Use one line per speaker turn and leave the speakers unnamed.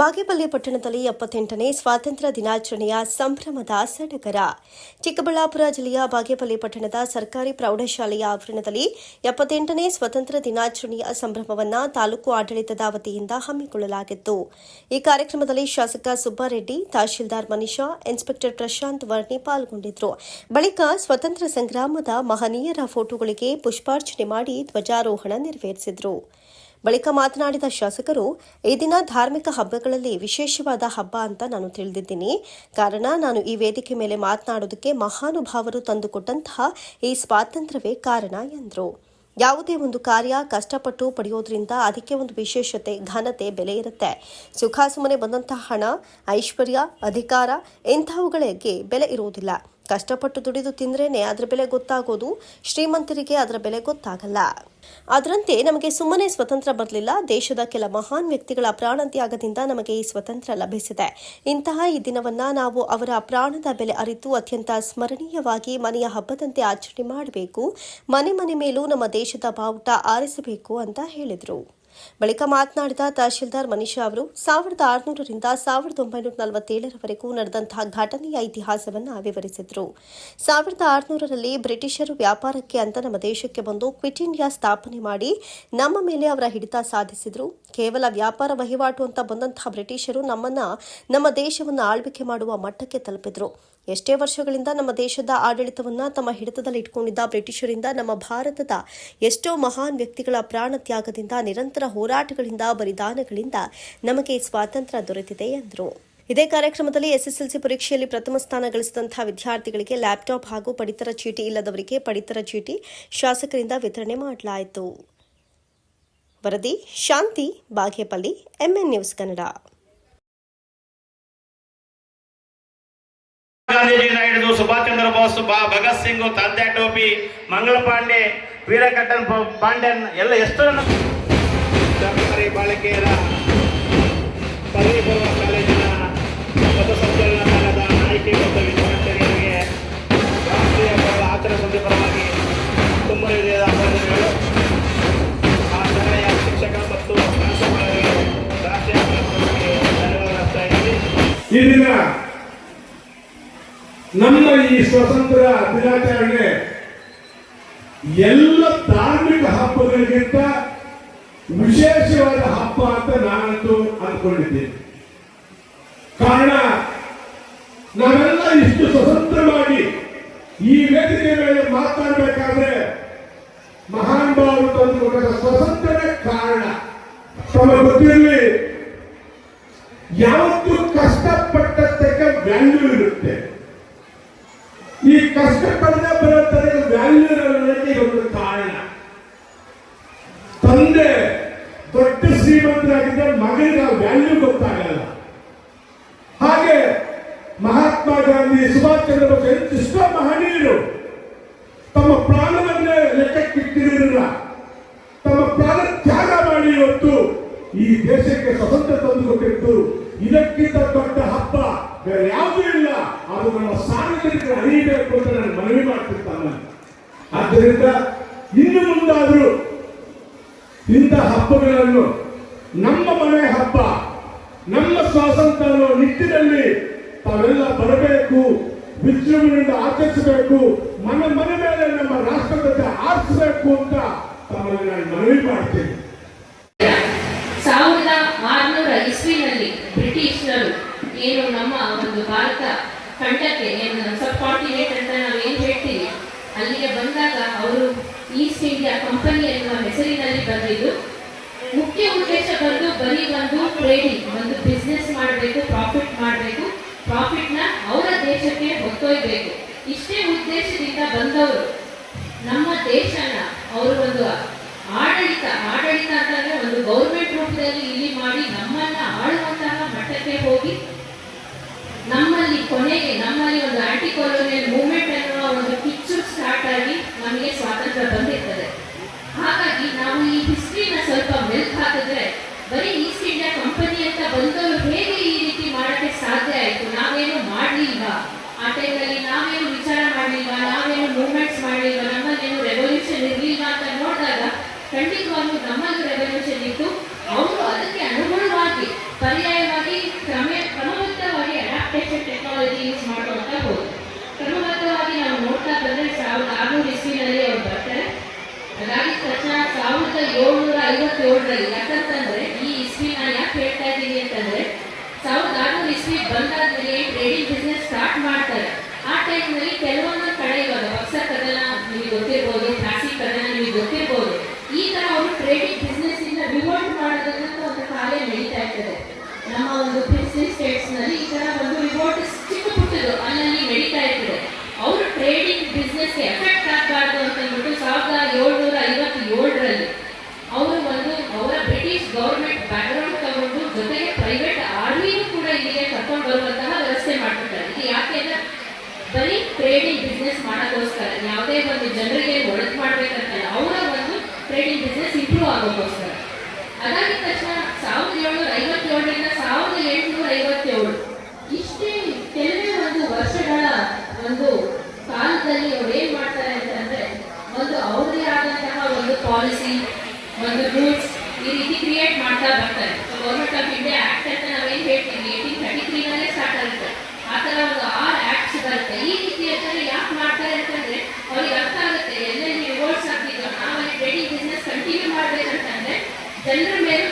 ಬಾಗೇಪಲ್ಲಿ ಪಟ್ಟಣದಲ್ಲಿ ಎಪ್ಪತ್ತೆಂಟನೇ ಸ್ವಾತಂತ್ರ್ಯ ದಿನಾಚರಣೆಯ ಸಂಭ್ರಮದ ಸಡಗರ. ಚಿಕ್ಕಬಳ್ಳಾಪುರ ಜಿಲ್ಲೆಯ ಬಾಗೇಪಲ್ಲಿ ಪಟ್ಟಣದ ಸರ್ಕಾರಿ ಪ್ರೌಢಶಾಲೆಯ ಆವರಣದಲ್ಲಿ ಎಪ್ಪತ್ತೆಂಟನೇ ಸ್ವಾತಂತ್ರ್ಯ ದಿನಾಚರಣೆಯ ಸಂಭ್ರಮವನ್ನು ತಾಲೂಕು ಆಡಳಿತದ ವತಿಯಿಂದ ಹಮ್ಮಿಕೊಳ್ಳಲಾಗಿತ್ತು. ಈ ಕಾರ್ಯಕ್ರಮದಲ್ಲಿ ಶಾಸಕ ಸುಬ್ಬಾರೆಡ್ಡಿ, ತಹಶೀಲ್ದಾರ್ ಮನೀಷಾ ಇನ್ಸ್ಪೆಕ್ಟರ್ ಪ್ರಶಾಂತ್ ವರ್ಣಿ ಪಾಲ್ಗೊಂಡಿದ್ದರು ಬಳಿಕ ಸ್ವತಂತ್ರ ಸಂಗ್ರಾಮದ ಮಹನೀಯರ ಫೋಟೋಗಳಿಗೆ ಪುಷ್ಪಾರ್ಚನೆ ಮಾಡಿ ಧ್ವಜಾರೋಹಣ ನೆರವೇರಿಸಿದರು. ಬಳಿಕ ಮಾತನಾಡಿದ ಶಾಸಕರು, ಈ ದಿನ ಧಾರ್ಮಿಕ ಹಬ್ಬಗಳಲ್ಲಿ ವಿಶೇಷವಾದ ಹಬ್ಬ ಅಂತ ನಾನು ತಿಳಿದಿದ್ದೀನಿ. ಕಾರಣ, ನಾನು ಈ ವೇದಿಕೆ ಮೇಲೆ ಮಾತನಾಡೋದಕ್ಕೆ ಮಹಾನುಭಾವರು ತಂದುಕೊಟ್ಟಂತಹ ಈ ಸ್ವಾತಂತ್ರ್ಯವೇ ಕಾರಣ ಎಂದರು. ಯಾವುದೇ ಒಂದು ಕಾರ್ಯ ಕಷ್ಟಪಟ್ಟು ಪಡೆಯೋದ್ರಿಂದ ಅದಕ್ಕೆ ಒಂದು ವಿಶೇಷತೆ, ಘನತೆ, ಬೆಲೆ ಇರುತ್ತೆ. ಸುಖಾಸುಮನೆ ಬಂದಂತಹ ಹಣ, ಐಶ್ವರ್ಯ, ಅಧಿಕಾರ, ಇಂತಹವುಗಳಿಗೆ ಬೆಲೆ ಇರುವುದಿಲ್ಲ. ಕಷ್ಟಪಟ್ಟು ದುಡಿದು ತಿಂದ್ರೇನೆ ಅದರ ಬೆಲೆ ಗೊತ್ತಾಗೋದು ಶ್ರೀಮಂತರಿಗೆ ಅದರ ಬೆಲೆ ಗೊತ್ತಾಗಲ್ಲ. ಅದರಂತೆ ನಮಗೆ ಸುಮ್ಮನೆ ಸ್ವತಂತ್ರ ಬರಲಿಲ್ಲ. ದೇಶದ ಕೆಲ ಮಹಾನ್ ವ್ಯಕ್ತಿಗಳ ಪ್ರಾಣತ್ಯಾಗದಿಂದ ನಮಗೆ ಈ ಸ್ವತಂತ್ರ ಲಭಿಸಿದೆ. ಇಂತಹ ಈ ದಿನವನ್ನ ನಾವು ಅವರ ಪ್ರಾಣದ ಬೆಲೆ ಅರಿತು ಅತ್ಯಂತ ಸ್ಮರಣೀಯವಾಗಿ ಮನೆಯ ಹಬ್ಬದಂತೆ ಆಚರಣೆ ಮಾಡಬೇಕು. ಮನೆ ಮನೆ ಮೇಲೂ ನಮ್ಮ ದೇಶದ ಬಾವುಟ ಆರಿಸಬೇಕು ಅಂತ ಹೇಳಿದರು. ಬಳಿಕ ಮಾತನಾಡಿದ ತಹಶೀಲ್ದಾರ್ ಮನೀಷಾ ಅವರು, ಸಾವಿರದ ಆರುನೂರರಿಂದ ಸಾವಿರದ ಒಂಬೈನೂರ ನಲವತ್ತೇಳರವರೆಗೂ ನಡೆದಂತಹ ಘಟನೆಯ ಇತಿಹಾಸವನ್ನು ವಿವರಿಸಿದರು. ಸಾವಿರದ ಆರುನೂರರಲ್ಲಿ ಬ್ರಿಟಿಷರು ವ್ಯಾಪಾರಕ್ಕೆ ಅಂತ ನಮ್ಮ ದೇಶಕ್ಕೆ ಬಂದು ಕ್ವಿಟ್ ಇಂಡಿಯಾ ಸ್ಥಾಪನೆ ಮಾಡಿ ನಮ್ಮ ಮೇಲೆ ಅವರ ಹಿಡಿತ ಸಾಧಿಸಿದರು. ಕೇವಲ ವ್ಯಾಪಾರ ವಹಿವಾಟು ಅಂತ ಬಂದಂತಹ ಬ್ರಿಟಿಷರು ನಮ್ಮನ್ನ, ನಮ್ಮ ದೇಶವನ್ನು ಆಳ್ವಿಕೆ ಮಾಡುವ ಮಟ್ಟಕ್ಕೆ ತಲುಪಿದ್ರು. ಎಷ್ಟೇ ವರ್ಷಗಳಿಂದ ನಮ್ಮ ದೇಶದ ಆಡಳಿತವನ್ನ ತಮ್ಮ ಹಿಡಿತದಲ್ಲಿ ಇಟ್ಕೊಂಡಿದ್ದ ಬ್ರಿಟಿಷರಿಂದ, ನಮ್ಮ ಭಾರತದ ಎಷ್ಟೋ ಮಹಾನ್ ವ್ಯಕ್ತಿಗಳ ಪ್ರಾಣ ತ್ಯಾಗದಿಂದ, ನಿರಂತರ ಹೋರಾಟಗಳಿಂದ, ಬಲಿದಾನಗಳಿಂದ ನಮಗೆ ಸ್ವಾತಂತ್ರ್ಯ ದೊರೆತಿದೆ ಎಂದರು. ಇದೇ ಕಾರ್ಯಕ್ರಮದಲ್ಲಿ ಎಸ್ಎಸ್ಎಲ್ಸಿ ಪರೀಕ್ಷೆಯಲ್ಲಿ ಪ್ರಥಮ ಸ್ಥಾನ ಗಳಿಸಿದಂತಹ ವಿದ್ಯಾರ್ಥಿಗಳಿಗೆ ಲ್ಯಾಪ್ಟಾಪ್ ಹಾಗೂ ಪಡಿತರ ಚೀಟಿ ಇಲ್ಲದವರಿಗೆ ಪಡಿತರ ಚೀಟಿ ಶಾಸಕರಿಂದ ವಿತರಣೆ ಮಾಡಲಾಯಿತು. ವರದಿ, ಶಾಂತಿ, ಬಾಗೇಪಲ್ಲಿ, ಎಂಎನ್ ನ್ಯೂಸ್ ಕನ್ನಡ.
ಗಾಂಧೀಜಿಯಿಂದ ಹಿಡಿದು ಸುಭಾಷ್ ಚಂದ್ರ ಬೋಸ್ ಬಾ ಭಗತ್ ಸಿಂಗ್ ತಾತ್ಯಾ ಟೋಪಿ ಮಂಗಳ ಪಾಂಡೆ ವೀರಕಟ್ಟನ್ ಪ- ಪಾಂಡ್ಯನ್ ಎಲ್ಲ ಎಷ್ಟು ಜನ ಸರ್ಕಾರಿ ಬಾಲಕಿಯರ ಪದವಿ ಪೂರ್ವ ಕಾಲೇಜಿನ ಪಥಸಂಚಲನ ಸಂಘದ ನಾಯಕಿ ಆಯ್ಕೆ ಮತ್ತು ವಿದ್ಯಾರ್ಥಿಗಳಿಗೆ ರಾಷ್ಟ್ರೀಯ ಆಚರಣೆ ಸಮಿತಿ ಪರವಾಗಿ ತುಂಬ ಅಭಿನಂದನೆಗಳು. ಆ ಶಾಲೆಯ ಶಿಕ್ಷಕ ಮತ್ತು ಪ್ರಾಂಶುಪಾಲರಿಗೆ ರಾಷ್ಟ್ರೀಯ ಹಬ್ಬದ ಪರವಾಗಿ ಧನ್ಯವಾದ ಅರ್ಪಿಸ್ತಾ ಇದ್ದೀನಿ
ಈ ದಿನ ನಮ್ಮ ಈ ಸ್ವತಂತ್ರ ದಿನಾಚರಣೆ ಎಲ್ಲ ಧಾರ್ಮಿಕ ಹಬ್ಬಗಳಿಗಿಂತ ವಿಶೇಷವಾದ ಹಬ್ಬ ಅಂತ ನಾನಂತೂ ಅಂದ್ಕೊಂಡಿದ್ದೇನೆ. ಕಾರಣ, ನಾವೆಲ್ಲ ಇಷ್ಟು ಸ್ವತಂತ್ರವಾಗಿ ಈ ವೇದಿಕೆ ಮೇಲೆ ಮಾತನಾಡಬೇಕಾದ್ರೆ ಮಹಾನ್ ಭಾವರು ತಂದುಕೊಂಡ ಸ್ವತಂತ್ರ ಕಾರಣ. ತಮ್ಮ ಗೊತ್ತಿರಲಿ, ಯಾವತ್ತು ಕಷ್ಟಪಟ್ಟದ್ದಕ್ಕೆ ವ್ಯಾಲ್ಯೂ ಇರುತ್ತೆ ಈ ಕಷ್ಟ ಬರುತ್ತದೆ ವ್ಯಾಲ್ಯೂ ಇರೋದಕ್ಕೆ ಒಂದು ಕಾರಣ. ತಂದೆ ದೊಡ್ಡ ಶ್ರೀಮಂತರಾಗಿದ್ದರೆ ಮಗನಿಗೆ ಆ ವ್ಯಾಲ್ಯೂ ಗೊತ್ತಾಗಲ್ಲ. ಹಾಗೆ ಮಹಾತ್ಮ ಗಾಂಧಿ, ಸುಭಾಷ್ ಚಂದ್ರ ಬೋಸ್ ಎಂತಿಷ್ಟೋ ಮಹನೀಯರು ತಮ್ಮ ಪ್ರಾಣವನ್ನೇ ಲೆಕ್ಕಕ್ಕಿಟ್ಟಿರಲಿಲ್ಲ ತಮ್ಮ ಪ್ರಾಣ ತ್ಯಾಗ ಮಾಡಿ ಇವತ್ತು ಈ ದೇಶಕ್ಕೆ ಸ್ವತಂತ್ರ ತಂದುಕೊಟ್ಟಿದ್ದು ಇದಕ್ಕಿಂತ ದೊಡ್ಡ ಹಬ್ಬ. ಬೇರೆ ಯಾವುದೂ ಇಲ್ಲ. ಅದು ನಮ್ಮ ಸಾರ್ವಜನಿಕರು ಅರಿಯಬೇಕು ಅಂತ ನಾನು ಮನವಿ ಮಾಡ್ತಿರ್ತಾನೆ ಆದ್ದರಿಂದ ಇನ್ನು ಮುಂದಾದರೂ ಇಂಥ ಹಬ್ಬಗಳನ್ನು, ನಮ್ಮ ಮನೆ ಹಬ್ಬ, ನಮ್ಮ ಸ್ವಾತಂತ್ರ್ಯ ನಿಟ್ಟಿನಲ್ಲಿ ತಾವೆಲ್ಲ ಬರಬೇಕು, ವಿಜೃಂಭಣೆಯಿಂದ ಆಚರಿಸಬೇಕು, ಮನ ಮನೆ ಮೇಲೆ ನಮ್ಮ ರಾಷ್ಟ್ರದ ಆರಿಸಬೇಕು ಅಂತ ತಮ್ಮಲ್ಲಿ ನಾನು ಮನವಿ ಮಾಡ್ತೇನೆ.
ಸಾವಿರದ ಆರುನೂರ ಇಸ್ವಿನಲ್ಲಿ ಬ್ರಿಟಿಷರು ಏನು ನಮ್ಮ ಒಂದು ಭಾರತ ಖಂಡಕ್ಕೆ ಏನು ಸಬ್ ಅಂತ ನಾವು ಏನು ಹೇಳ್ತೀವಿ? ಅಲ್ಲಿಗೆ ಬಂದಾಗ ಅವರು ಈಸ್ಟ್ ಇಂಡಿಯಾ ಕಂಪನಿ ಎನ್ನುವ ಹೆಸರಿನಲ್ಲಿ ಬಂದಿದ್ದು. ಮುಖ್ಯ ಉದ್ದೇಶ ಬಂದು ಬರೀ ಒಂದು ಟ್ರೇಡಿಂಗ್ ಒಂದು ಬಿಸ್ನೆಸ್ ಮಾಡಬೇಕು ಪ್ರಾಫಿಟ್ ಮಾಡಬೇಕು. ಪ್ರಾಫಿಟ್ನ ಅವರ ದೇಶಕ್ಕೆ ಹೊತ್ತೊಯ್ಬೇಕು. ಇಷ್ಟೇ ಉದ್ದೇಶದಿಂದ ಬಂದವರು ನಮ್ಮ ದೇಶನ ಅವರು ಒಂದು ಆಡಳಿತ ಆಡಳಿತ ಅಂತಂದ್ರೆ ಒಂದು ಗೌರ್ಮೆಂಟ್ ರೂಪದಲ್ಲಿ ಇಲ್ಲಿ ಮಾಡಿ ನಮ್ಮನ್ನ ಆಳುವಂತಹ ಮಟ್ಟಕ್ಕೆ ಹೋಗಿ ಕೊನೆಗೆ ನಮ್ಮಲ್ಲಿ ಒಂದು ಆಂಟಿ ಕಾಲೋನಿಯಲ್ ಮೂವ್ಮೆಂಟ್ ಅನ್ನುವ ಒಂದು ಕಿಚ್ಚು ಸ್ಟಾರ್ಟ್ ಆಗಿ ನಮಗೆ ಸ್ವಾತಂತ್ರ್ಯ ಬಂದಿರ್ತದೆ. ಹಾಗಾಗಿ ನಾವು ಈ ಹಿಸ್ಟ್ರಿನ ಸ್ವಲ್ಪ ಮೆಲ್ಕ್ ಹಾಕಿದ್ರೆ, ಬರೀ ಈಸ್ಟ್ ಇಂಡಿಯಾ ಕಂಪನಿ ಅಂತ ಬಂದವರು ಹೇಗೆ ಈ ರೀತಿ ಮಾಡಕ್ಕೆ ಸಾಧ್ಯ ಆಯಿತು? ನಾವೇನು ಮಾಡಲಿಲ್ಲ ಆ ಟೈಮಲ್ಲಿ ನಾವೇನು ವಿಚಾರ ಮಾಡಲಿಲ್ಲ ನಾವೇನು ಮೂವ್ಮೆಂಟ್ಸ್ ಮಾಡಲಿಲ್ಲ ನಮ್ಮಲ್ಲಿ ಏನು ರೆವಲ್ಯೂಷನ್ ಇರಲಿಲ್ಲ ಅಂತ ನೋಡಿದಾಗ ಖಂಡಿತವಾಗ್ಲೂ ನಮ್ಮಲ್ಲಿ ರೆವಲ್ಯೂಷನ್ ತಕ್ಷಣ ಸಾವಿರದ ಏಳ್ನೂರ ಐವತ್ತೇಳರಲ್ಲಿ ಯಾಕಂತಂದ್ರೆ ಈ ಇಸ್ವಿ ನಾನು ಯಾಕೆ ಹೇಳ್ತಾ ಇದ್ದೀನಿ ಅಂತಂದ್ರೆ ಸಾವಿರದ ಆರುನೂರು ಇಸ್ವಿ ಬಂದಾದ್ಮೇಲೆ ಟ್ರೇಡಿಂಗ್ ಬಿಸ್ನೆಸ್ ಸ್ಟಾರ್ಟ್ ಮಾಡ್ತಾರೆ. ಆ ಟೈಮ್ನಲ್ಲಿ ಕೆಲವೊಂದು ಕಡೆ ಇವಾಗ ಹೊಸ ಕದನ ಟ್ರೇಡಿಂಗ್ ಬಿಸ್ನೆಸ್ ಮಾಡೋಕ್ಕೋಸ್ಕರ, ಯಾವುದೇ ಒಂದು ಜನರಿಗೆ ಒಳಗೆ ಮಾಡ್ಬೇಕಂತಲ್ಲ ಅವರ ಒಂದು ಟ್ರೇಡಿಂಗ್ ಬಿಸ್ನೆಸ್ ಇಂಪ್ರೂವ್ ಆಗೋಕ್ಕೋಸ್ಕರ. ಅದಾದ ತಕ್ಷಣ ಸಾವಿರದ ಏಳ್ನೂರ ಐವತ್ತೇಳರಿಂದ ಸಾವಿರದ ಎಂಟುನೂರ ಐವತ್ತೇಳು, ಇಷ್ಟೇ ಕೆಲವೇ ಒಂದು ವರ್ಷಗಳ ಒಂದು ಕಾಲದಲ್ಲಿ ಅವ್ರು ಏನು ಮಾಡ್ತಾರೆ ಅಂತಂದ್ರೆ, ಒಂದು ಅವ್ರದೇ ಆದಂತಹ ಒಂದು ಪಾಲಿಸಿ ಒಂದು ರೂಲ್ಸ್ ಈ ರೀತಿ ಕ್ರಿಯೇಟ್ ಮಾಡ್ತಾ ಬರ್ತಾರೆ. primeiro